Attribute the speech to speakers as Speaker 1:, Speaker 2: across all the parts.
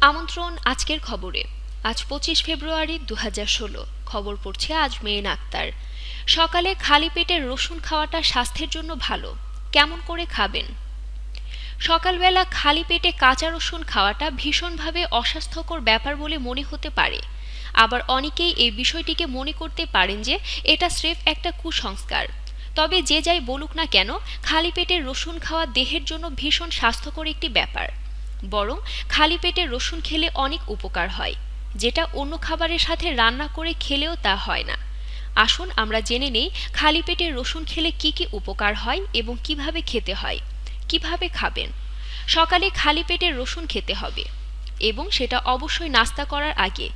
Speaker 1: আমন্ত্রণ আজকের খবরে। আজ পঁচিশ ফেব্রুয়ারি দু ষোলো। খবর পড়ছে আজ মেয়েন আক্তার। সকালে খালি পেটে রসুন খাওয়াটা স্বাস্থ্যের জন্য ভালো। কেমন করে খাবেন? সকালবেলা খালি পেটে কাঁচা রসুন খাওয়াটা ভীষণভাবে অস্বাস্থ্যকর ব্যাপার বলে মনে হতে পারে। আবার অনেকেই এই বিষয়টিকে মনে করতে পারেন যে এটা স্রেফ একটা কুসংস্কার। তবে যে যাই বলুক না কেন, খালি পেটে রসুন খাওয়া দেহের জন্য ভীষণ স্বাস্থ্যকর একটি ব্যাপার। বরং খালি পেটে রসুন খেলে অনেক উপকার হয়, যেটা অন্য খাবারের সাথে রান্না করে খেলেও তা হয় না। আসুন আমরা জেনে নেই খালি পেটে রসুন খেলে কি কি উপকার হয় এবং কীভাবে খেতে হয়, কীভাবে খাবেন। সকালে খালি পেটে রসুন খেতে হবে এবং সেটা অবশ্যই নাস্তা করার আগে।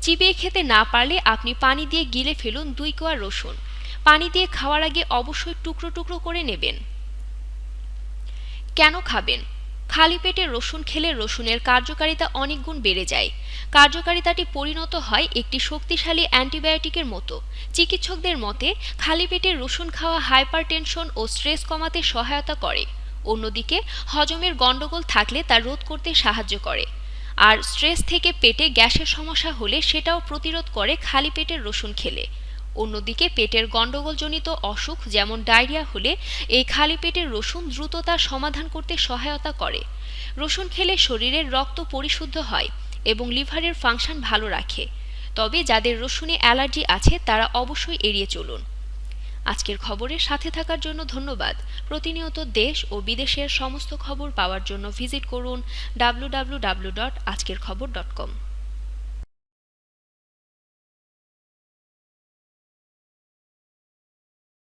Speaker 1: চিবিয়ে খেতে না পারলে আপনি পানি দিয়ে গিলে ফেলুন দুই কোয়া রসুন। পানি দিয়ে খাওয়ার আগে অবশ্যই টুকরো টুকরো করে নেবেন। কেন খাবেন? খালি পেটে রসুন খেলে রসুনের কার্যকারিতা অনেক গুণ বেড়ে যায়। কার্যকারিতাটি পরিণত হয় একটি শক্তিশালী অ্যান্টিবায়োটিকের মতো। চিকিৎসকদের মতে, খালি পেটে রসুন খাওয়া হাইপারটেনশন ও স্ট্রেস কমাতে সহায়তা করে। অন্যদিকে, হজমের গণ্ডগোল থাকলে তা রোধ করতে সাহায্য করে। আর স্ট্রেস থেকে পেটে গ্যাসের সমস্যা হলে সেটাও প্রতিরোধ করে খালি পেটের রসুন খেলে। অন্যদিকে পেটের গণ্ডগোলজনিত অসুখ যেমন ডায়রিয়া হলে এই খালি পেটের রসুন দ্রুত তার সমাধান করতে সহায়তা করে। রসুন খেলে শরীরের রক্ত পরিশুদ্ধ হয় এবং লিভারের ফাংশন ভালো রাখে। তবে যাদের রসুনে অ্যালার্জি আছে, তারা অবশ্যই এড়িয়ে চলুন। আজকের খবরের সাথে থাকার জন্য ধন্যবাদ। প্রতিনিয়ত দেশ ও বিদেশের সমস্ত খবর পাওয়ার জন্য ভিজিট করুন ডাব্লু আজকের খবর ডট কম